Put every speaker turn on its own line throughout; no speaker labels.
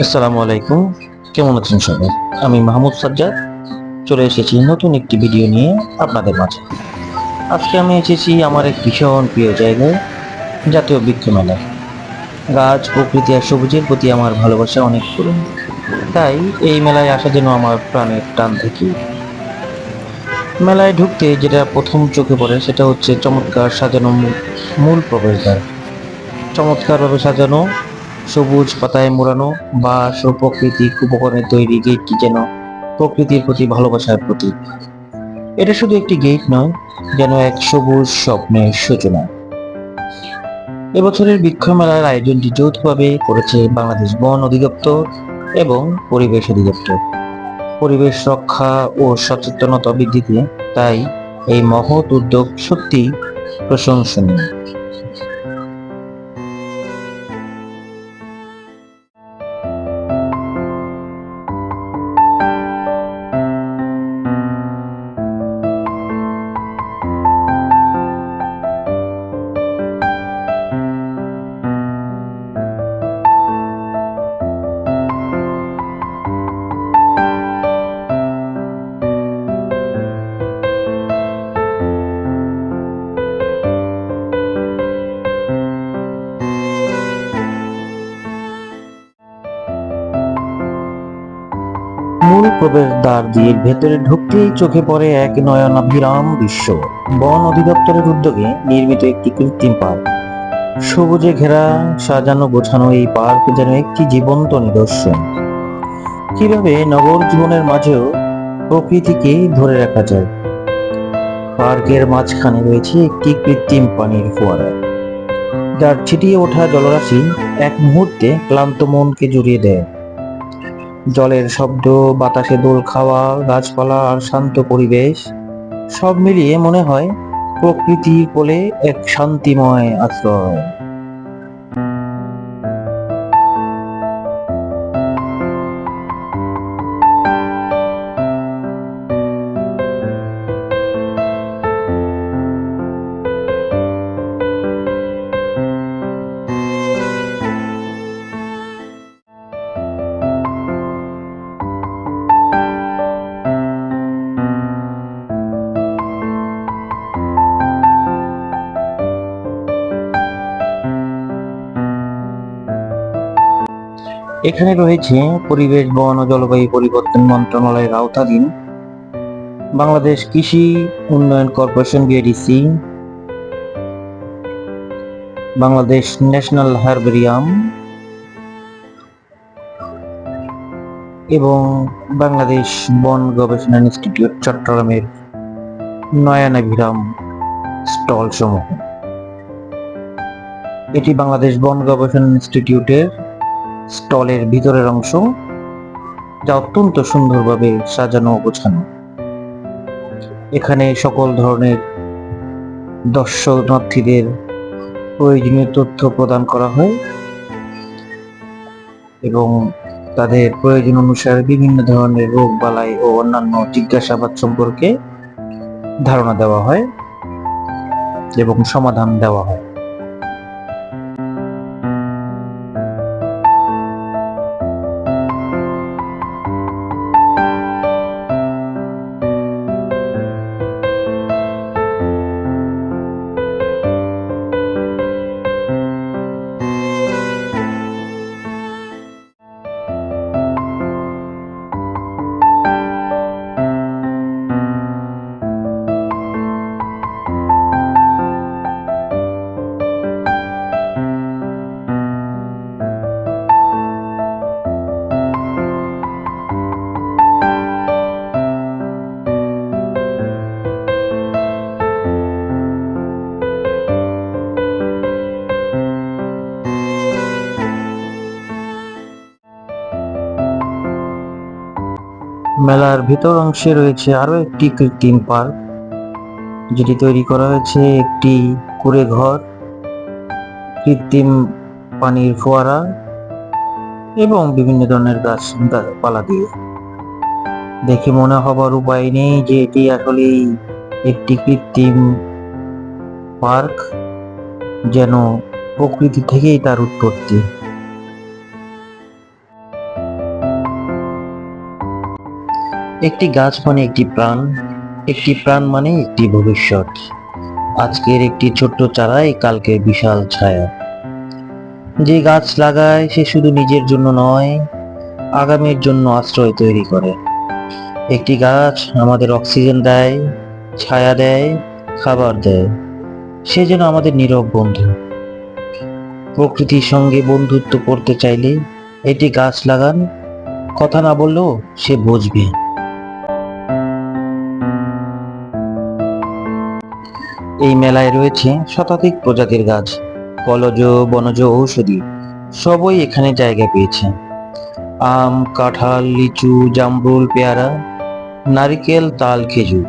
আসসালামু আলাইকুম। কেমন আছেন সবাই? আমি মাহমুদ সাজ্জাদ। চলে এসেছি নতুন একটি ভিডিও নিয়ে আপনাদের মাঝে। আজকে আমি এসেছি আমার এক ভীষণ প্রিয় জায়গায়, জাতীয় বৃক্ষ মেলায় গাছ, প্রকৃতি আর সবুজের প্রতি আমার ভালোবাসা অনেক পুরনো তাই এই মেলায় আসা যেন আমার প্রাণের টান থেকে মেলায় ঢুকতে যেটা প্রথম চোখে পড়ে, সেটা হচ্ছে চমৎকার সাজানো মূল- প্রবেশদ্বার। চমৎকারভাবে সাজানো সবুজ পাতায় মোড়ানো বা প্রাকৃতিক উপকরণে তৈরি গেটটি যেন প্রকৃতির প্রতি ভালোবাসার প্রতীক। এটা শুধু একটি গেট নয়, যেন এক সবুজ স্বপ্নের সূচনা। এবছরের বৃক্ষ মেলার আয়োজনটি যৌথভাবে করেছে বাংলাদেশ বন অধিদপ্তর এবং পরিবেশ অধিদপ্তর। পরিবেশ রক্ষা ও সচেতনতা বৃদ্ধিতে তাই এই মহৎ উদ্যোগ সত্যি প্রশংসনীয়। প্রবেশদ্বার দিয়ে ভেতরে ঢুকতেই চোখে পড়ে এক নয়নাভিরাম দৃশ্য। বন অধিদপ্তরের উদ্যোগে নির্মিত একটি কৃত্রিম পার্ক। সবুজে ঘেরা, সাজানো গোছানো এই পার্ক যেন একটি জীবন্ত নিদর্শন। কীভাবে নগর জীবনের মাঝেও প্রকৃতিকে ধরে রাখা যায়? পার্কের মাঝখানে রয়েছে একটি কৃত্রিম পানির ফোয়ারা। যার ছিটিয়ে ওঠা জলরাশি এক মুহূর্তে ক্লান্ত মনকে জুড়িয়ে দেয়। জলের শব্দ, বাতাসে দোল খাওয়া, গাছপালা আর শান্ত পরিবেশ, সব মিলিয়ে মনে হয় প্রকৃতি বলে এক শান্তিময় আশ্রয়। এখানে রয়েছে পরিবেশ বন ও জলবায়ু পরিবর্তন মন্ত্রণালয়ের আওতাধীন বাংলাদেশ কৃষি উন্নয়ন corporation BADC Bangladesh national herbarium এবং বাংলাদেশ বন গবেষণা ইনস্টিটিউট চট্টগ্রামের নয়নাভিরাম স্টল সমূহ এটি বাংলাদেশ বন গবেষণা ইনস্টিটিউটের স্টলের ভিতরের অংশ যা অত্যন্ত সুন্দরভাবে সাজানো গোছানো। এখানে সকল ধরনের দর্শনার্থীদের প্রয়োজনীয় তথ্য প্রদান করা হয় এবং তাদের প্রয়োজন অনুসারে বিভিন্ন ধরনের রোগ বালাই ও অন্যান্য জিজ্ঞাসাবাদ সম্পর্কে ধারণা দেওয়া হয় এবং সমাধান দেওয়া হয়। মেলার ভিতর অংশে রয়েছে আরও একটি কৃত্রিম পার্ক, যেটি তৈরি করা হয়েছে একটি কুড়ে ঘর, কৃত্রিম পানির ফোয়ারা এবং বিভিন্ন ধরনের গাছ গাছপালা দিয়ে। দেখে মনে হবার উপায় নেই যে এটি আসলেই একটি কৃত্রিম পার্ক, যেন প্রকৃতি থেকেই তার উৎপত্তি। একটি গাছ মানে একটি প্রাণ একটি প্রাণ মানে একটি ভবিষ্যৎ। আজকের একটি ছোট্ট চারাই কালকের বিশাল ছায়া। যে গাছ লাগায়, সে শুধু নিজের জন্য নয়, আগামীর জন্য আশ্রয় তৈরি করে। একটি গাছ আমাদের অক্সিজেন দেয়, ছায়া দেয়, খাবার দেয়। সে যেন আমাদের নীরব বন্ধু। প্রকৃতির সঙ্গে বন্ধুত্ব করতে চাইলে এটি গাছ লাগান, কথা না বললেও সে বুঝবে। এই মেলায় রয়েছে শতাধিক প্রজাতির গাছ ফলজ বনজ ঔষধি, সবই এখানে জায়গা পেয়েছে। আম, কাঁঠাল, লিচু, জামরুল, পেয়ারা, নারিকেল, তাল, খেজুর,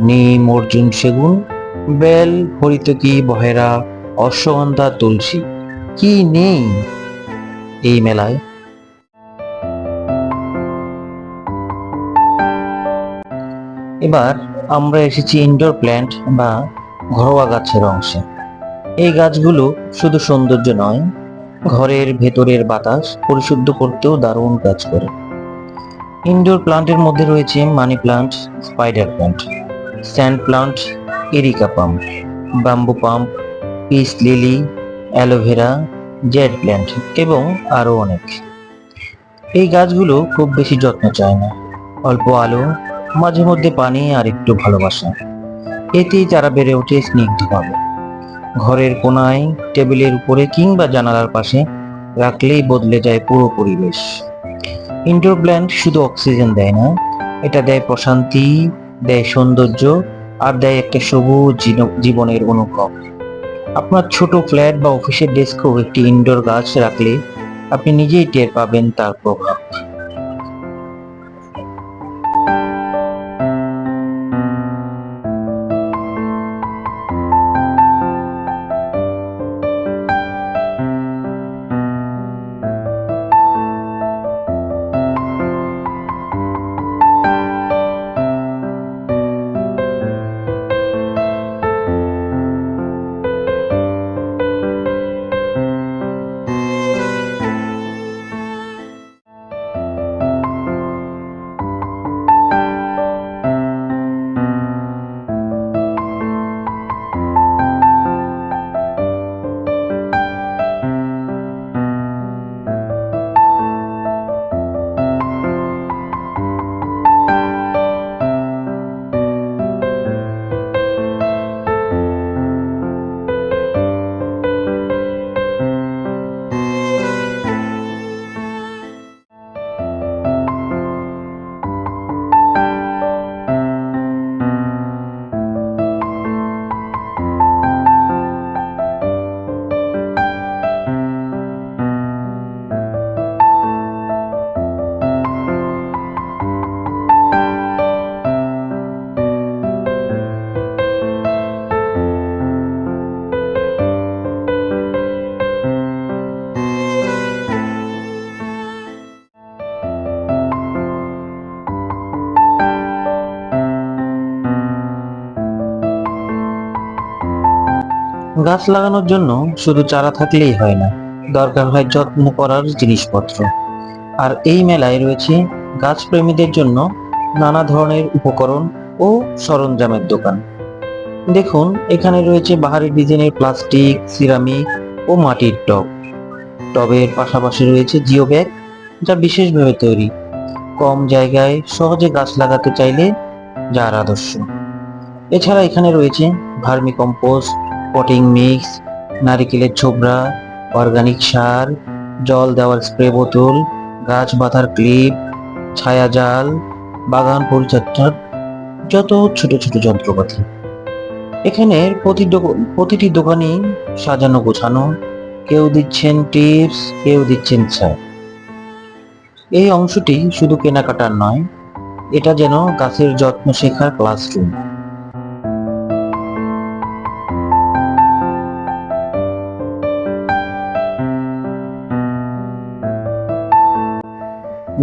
নিম, অর্জুন সেগুন, বেল, হরিতকি, বহেরা, অশ্বগন্ধা, তুলসী, কি নেই এই মেলায়? এবার আমরা এসেছি ইনডোর প্ল্যান্ট বা ঘরোয়া গাছের অংশে। এই গাছগুলো শুধু সৌন্দর্য নয়, ঘরের ভেতরের বাতাস পরিশুদ্ধ করতেও দারুণ কাজ করে। ইনডোর প্লান্টের মধ্যে রয়েছে money plant, spider plant, sand plant, areca pump, bamboo pump peace lily, aloe vera, Z plant এবং আরও অনেক। এই গাছগুলো খুব বেশি যত্ন চায় না। অল্প আলো, মাঝে মধ্যে পানি আর একটু ভালোবাসা। এতেই তারা বেড়ে ওঠে স্নিগ্ধভাবে ঘরের কোনায় টেবিলের উপরে কিংবা জানালার পাশে রাখলেই বদলে যায় পুরো পরিবেশ। ইনডোর প্ল্যান্ট শুধু অক্সিজেন দেয় না, এটা দেয় প্রশান্তি, দেয় সৌন্দর্য আর দেয় একটা সবুজ জীবনের অনুভব। আপনার ছোট ফ্ল্যাট বা অফিসের ডেস্কেও একটি ইনডোর গাছ রাখলে আপনি নিজেই টের পাবেন তার প্রভাব। গাছ লাগানোর জন্য শুধু চারা থাকলেই হয় না, দরকার হয় যত্ন করার জিনিসপত্র। আর এই মেলায় রয়েছে গাছ প্রেমীদের জন্য নানা ধরনের উপকরণ ও সরঞ্জামের দোকান। দেখুন, এখানে রয়েছে বাহারি ডিজাইনের প্লাস্টিক, সিরামিক ও মাটির টব। টবের পাশাপাশি রয়েছে জিও ব্যাগ যা বিশেষভাবে তৈরি। কম জায়গায় সহজে গাছ লাগাতে চাইলে যার আদর্শ। এছাড়া এখানে রয়েছে ভার্মি কম্পোস্ট পটিং মিক্স নারিকেলের ছোবড়া অর্গানিক সার, জল দেওয়ার স্প্রে বোতল, গাছ বাঁধার ক্লিপ ছায়া জাল, বাগান পরিচর্যার যত ছোট ছোট যন্ত্রপাতি। এখানে প্রতি প্রতিটি দোকানই সাজানো গোছানো, কেউ দিচ্ছেন টিপস কেউ দিচ্ছেন ছাড়। এই অংশটি শুধু কেনাকাটার নয়, এটা যেন গাছের যত্ন শেখার ক্লাসরুম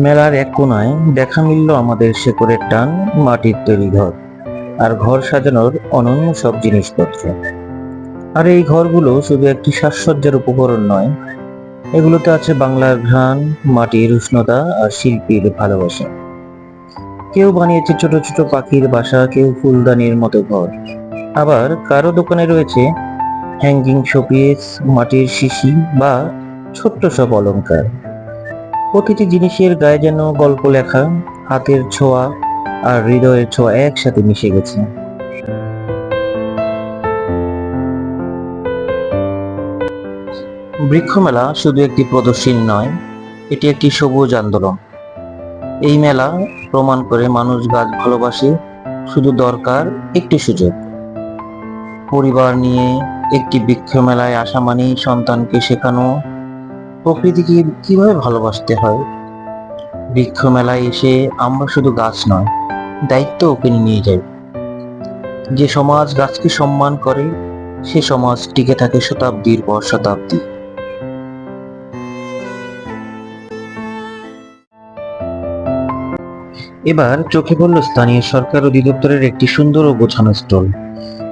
মেলার এক কোনায় দেখা মিলল আমাদের শেকড়ের টান, মাটির তৈরি ঘর, আর ঘর সাজানোর অনন্য সব জিনিসপত্র। আর এই ঘরগুলো শুধু একটি সাজসজ্জার উপকরণ নয়, এগুলোতে আছে বাংলার ঘ্রাণ, মাটির উষ্ণতা আর শিল্পীর ভালোবাসা। কেউ বানিয়েছে ছোট ছোট পাখির বাসা, কেউ ফুলদানির মতো ঘর। আবার কারও দোকানে রয়েছে হ্যাঙ্গিং শোপিস মাটির শিশি বা ছোট্ট সব অলংকার। প্রতিটি জিনিসের গায়ে যেন গল্প লেখা, হাতের ছোঁয়া আর হৃদয়ের ছোঁয়া একসাথে মিশে গেছে। বৃক্ষমেলা শুধু একটি প্রদর্শনী নয়, এটি একটি সবুজ আন্দোলন। এই মেলা প্রমাণ করে মানুষ গাছ ভালোবাসে, শুধু দরকার একটি সুযোগ। পরিবার নিয়ে একটি বৃক্ষ মেলায় আসা মানেই সন্তানকে শেখানো প্রকৃতিকে কীভাবে ভালোবাসতে হয়? বৃক্ষ মেলায় এসে আমরা শুধু গাছ নয়, দায়িত্ব ওকে নিয়ে যাই। যে সমাজ গাছকে সম্মান করে, সে সমাজ টিকে থাকে শতাব্দীর পর শতাব্দী। এবার চোখে পড়ল স্থানীয় সরকার অধিদপ্তরের একটি সুন্দর ও গোছানো স্টল।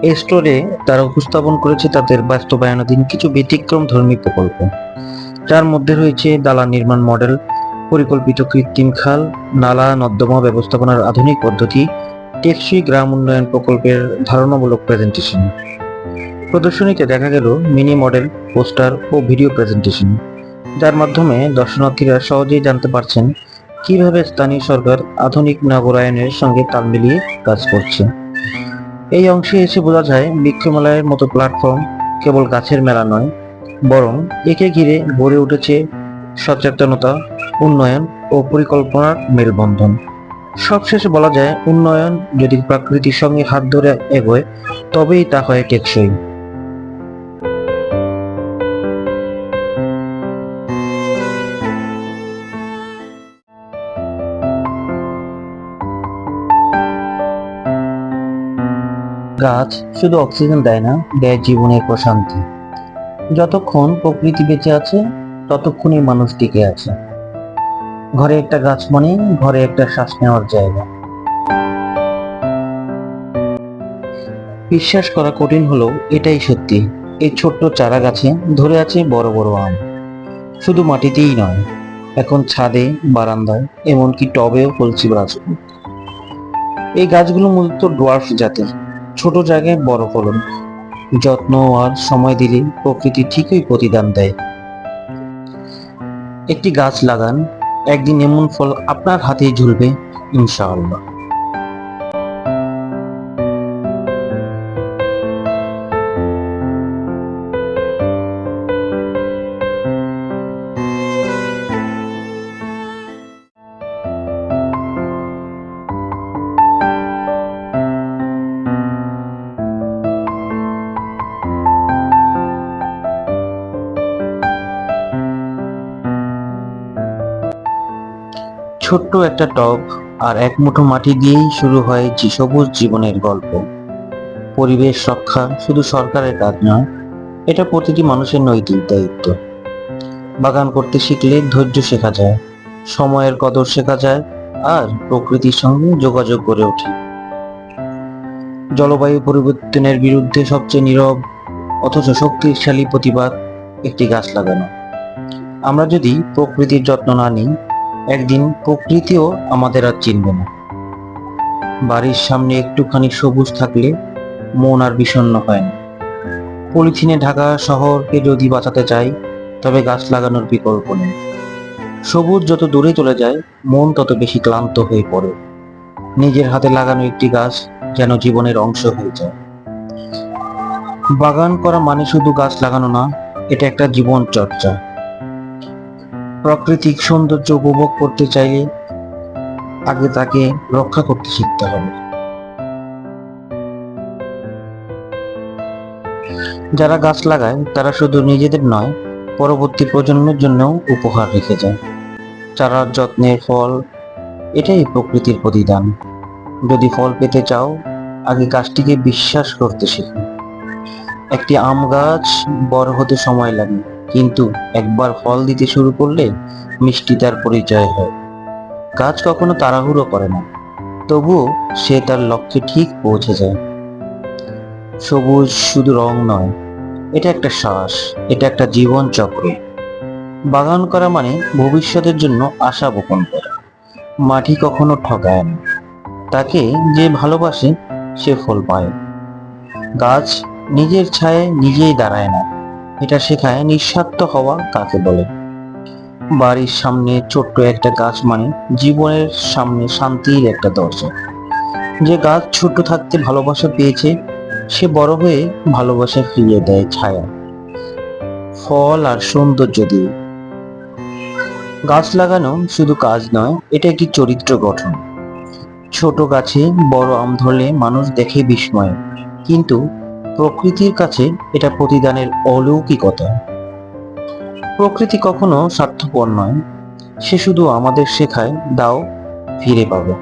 এই স্টোরে তারা উপস্থাপন করেছে তাদের বাস্তবায়নাধীন কিছু ব্যতিক্রম ধর্মী প্রকল্প। যার মধ্যে রয়েছে দালান নির্মাণ মডেল, পরিকল্পিত কৃত্রিম খাল, নালা, নর্দমা ব্যবস্থাপনার আধুনিক পদ্ধতি, টেকসই গ্রাম উন্নয়ন প্রকল্পের ধারণামূলক প্রেজেন্টেশন প্রদর্শনীতে দেখা গেল মিনি মডেল, পোস্টার ও ভিডিও প্রেজেন্টেশন যার মাধ্যমে দর্শনার্থীরা সহজেই জানতে পারছেন কীভাবে স্থানীয় সরকার আধুনিক নগরায়নের সঙ্গে তাল মিলিয়ে কাজ করছে। এই অংশে এসে বোঝা যায় বৃক্ষমেলার মতো প্ল্যাটফর্ম কেবল গাছের মেলা নয় বরং একে ঘিরে গড়ে উঠেছে সচেতনতা, উন্নয়ন ও পরিকল্পনার মেলবন্ধন। সবশেষে বলা যায়, উন্নয়ন যদি প্রকৃতির সঙ্গে হাত ধরে এগোয়, তবেই তা হয় টেকসই। গাছ শুধু অক্সিজেন দেয় না, দেয় জীবনের প্রশান্তি। যতক্ষণ প্রকৃতি বেঁচে আছে, ততক্ষণই মানুষ টিকে আছে। ঘরে একটা গাছ মানে ঘরে একটা শ্বাস নেওয়ার জায়গা। বিশ্বাস করা কঠিন হলো এটাই সত্যি, এই ছোট্ট চারা গাছে ধরে আছে বড় বড় আম। শুধু মাটিতেই নয়, এখন ছাদে, বারান্দায়, এমনকি টবেও ফলছি গাছগুলো এই গাছগুলো মূলত ডোয়ার্ফ জাতের, ছোট জায়গায় বড় ফলন। যত্ন আর সময় দিলে প্রকৃতি ঠিকই প্রতিদান দেয়। একটি গাছ লাগান, একদিন এমন ফল আপনার হাতেই ঝুলবে, ইনশাআল্লাহ। ছোট্ট একটা টব আর এক মুঠো মাটি দিয়েই শুরু হয় সবুজ জীবনের গল্প। পরিবেশ রক্ষা শুধু সরকারের কাজ নয়, এটা প্রতিটি মানুষের নৈতিক দায়িত্ব। বাগান করতে শিখলে ধৈর্য শেখা যায়, সময়ের কদর শেখা যায় আর প্রকৃতির সঙ্গে যোগাযোগ করে ওঠে। জলবায়ু পরিবর্তনের বিরুদ্ধে সবচেয়ে নীরব অথচ শক্তিশালী প্রতিবাদ একটি গাছ লাগানো। আমরা যদি প্রকৃতির যত্ন না নিই একদিন প্রকৃতিও আমাদের আর চিনবে না। বাড়ির সামনে একটুখানি সবুজ থাকলে মন আর বিষণ্ণ হয় না। পলিথিনে ঢাকা শহরকে যদি বাঁচাতে চাই, তবে গাছ লাগানোর বিকল্প নেই। সবুজ যত দূরে চলে যায়, মন তত বেশি ক্লান্ত হয়ে পড়ে। নিজের হাতে লাগানো একটি গাছ যেন জীবনের অংশ হয়ে যায়। বাগান করা মানে শুধু গাছ লাগানো না, এটা একটা জীবন চর্চা। প্রাকৃতিক সৌন্দর্য উপভোগ করতে চাইলে আগে তাকে রক্ষা করতে শিখতে হবে। যারা গাছ লাগায়, তারা শুধু নিজেদের নয়, পরবর্তী প্রজন্মের জন্যও উপহার রেখে যায়। চারার যত্নের ফল, এটাই প্রকৃতির প্রতিদান। যদি ফল পেতে চাও, আগে গাছটিকে বিশ্বাস করতে শেখো। একটি আম গাছ বড় হতে সময় লাগে। কিন্তু একবার ফল দিতে শুরু করলে মিষ্টি তার পরিচয় হয়। গাছ কখনো তাড়াহুড়ো করে না, তবুও সে তার লক্ষ্যে ঠিক পৌঁছে যায়। সবুজ শুধু রং নয়, এটা একটা শ্বাস, এটা একটা জীবন চক্র। বাগান করা মানে ভবিষ্যতের জন্য আশা বপন করা। মাটি কখনো ঠকায় না, তাকে যে ভালোবাসে সে ফল পায়। গাছ নিজের ছায়ে নিজেই দাঁড়ায় না এটা শেখায় নিঃস্বার্থ হওয়া কাকে বলে? বাড়ির সামনে ছোট্ট একটা গাছ মানে জীবনের সামনে শান্তির একটা দরজা। যে গাছ ছোট থাকতে ভালোবাসা পেয়েছে, সে বড় হয়ে ভালোবাসা ফিরিয়ে দেয় ছায়া। ফল আর সৌন্দর্য দিয়ে। গাছ লাগানো শুধু কাজ নয়, এটা একটি চরিত্র গঠন। ছোট গাছে বড় আম ধরলে মানুষ দেখে বিস্ময়। কিন্তু প্রকৃতির কাছে এটা প্রতিদানের অলৌকিকতা। প্রকৃতি কখনো স্বার্থপর নয়, সে শুধু আমাদের শেখায়, দাও, ফিরে পাবে।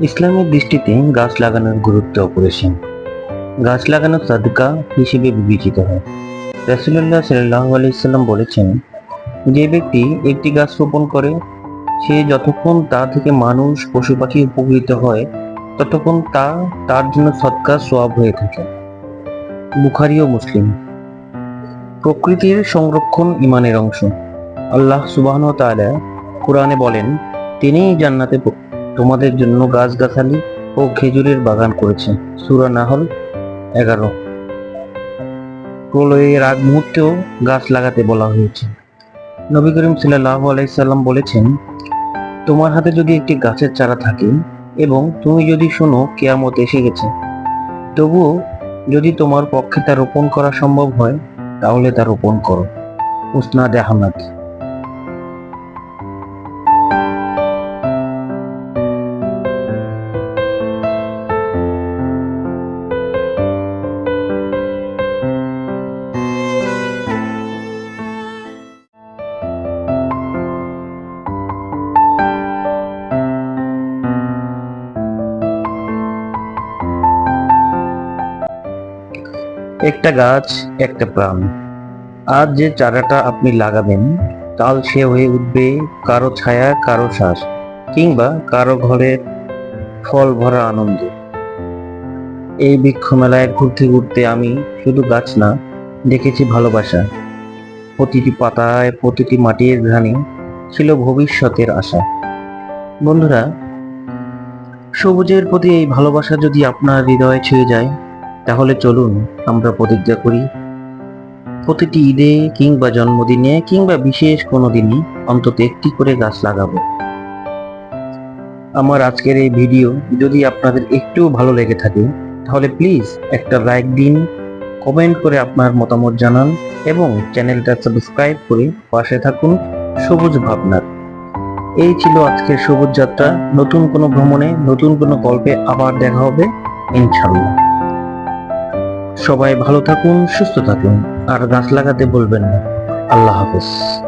ইসলামের দৃষ্টিতে গাছ লাগানোর গুরুত্ব অপরিসীম। গাছ লাগানো সাদকা হিসেবে বিবেচিত হয়। রাসুল্লাহ সাল্লাহ আলাইসাল্লাম বলেছেন, যে ব্যক্তি একটি গাছ রোপণ করে সে যতক্ষণ তা থেকে মানুষ পশু পাখি উপকৃত হয়, ততক্ষণ তা, তার জন্য সৎকার সোয়াব হয়ে থাকে। বুখারি ও মুসলিম। প্রকৃতির সংরক্ষণ ইমানের অংশ। আল্লাহ সুবাহন তাআলা কোরআনে বলেন, তিনিই জান্নাতে তোমাদের জন্য গাছগাছালি ও খেজুরের বাগান করেছেন সূরা নাহল এগারো। প্রলয়ের আগ মুহূর্তেও গাছ লাগাতে বলা হয়েছে। নবী করিম সাল্লাহ আলাইসাল্লাম বলেছেন তোমার হাতে যদি একটি গাছের চারা থাকে এবং তুমি যদি শোনো কেয়ামত এসে গেছে, তবুও যদি তোমার পক্ষে তা রোপণ করা সম্ভব হয়, তাহলে তা রোপণ করো। উসনাদ আহমদ। একটা গাছ, একটা প্রাণ। আজ যে চারাটা আপনি লাগাবেন, কাল সে হয়ে উঠবে কারও ছায়া, কারও শ্বাস, কিংবা কারও ঘরের ফল ভরা আনন্দ। এই বৃক্ষ মেলায় ঘুরতে ঘুরতে আমি শুধু গাছ না, দেখেছি ভালোবাসা। প্রতিটি পাতায়, প্রতিটি মাটির ঘ্রাণে ছিল ভবিষ্যতের আশা। বন্ধুরা, সবুজের প্রতি এই ভালোবাসা যদি আপনার হৃদয়ে ছুঁয়ে যায় তাহলে চলুন আমরা প্রতিজ্ঞা করি। প্রতিটি ঈদে কিংবা জন্মদিনে কিংবা বিশেষ কোনো দিনে অন্তত একটি করে গাছ লাগাবো। আমার আজকের এই ভিডিও যদি আপনাদের একটুও ভালো লেগে থাকে, তাহলে প্লিজ একটা লাইক দিন, কমেন্ট করে আপনার মতামত জানান এবং চ্যানেলটা সাবস্ক্রাইব করে পাশে থাকুন সবুজ ভাবনার। এই ছিল আজকের সবুজ যাত্রা। নতুন কোনো ভ্রমণে, নতুন কোনো গল্পে আবার দেখা হবে ইনশাল্লাহ সবাই ভালো থাকুন সুস্থ থাকুন আর গাছ লাগাতে বলবেন না। আল্লাহ হাফেজ।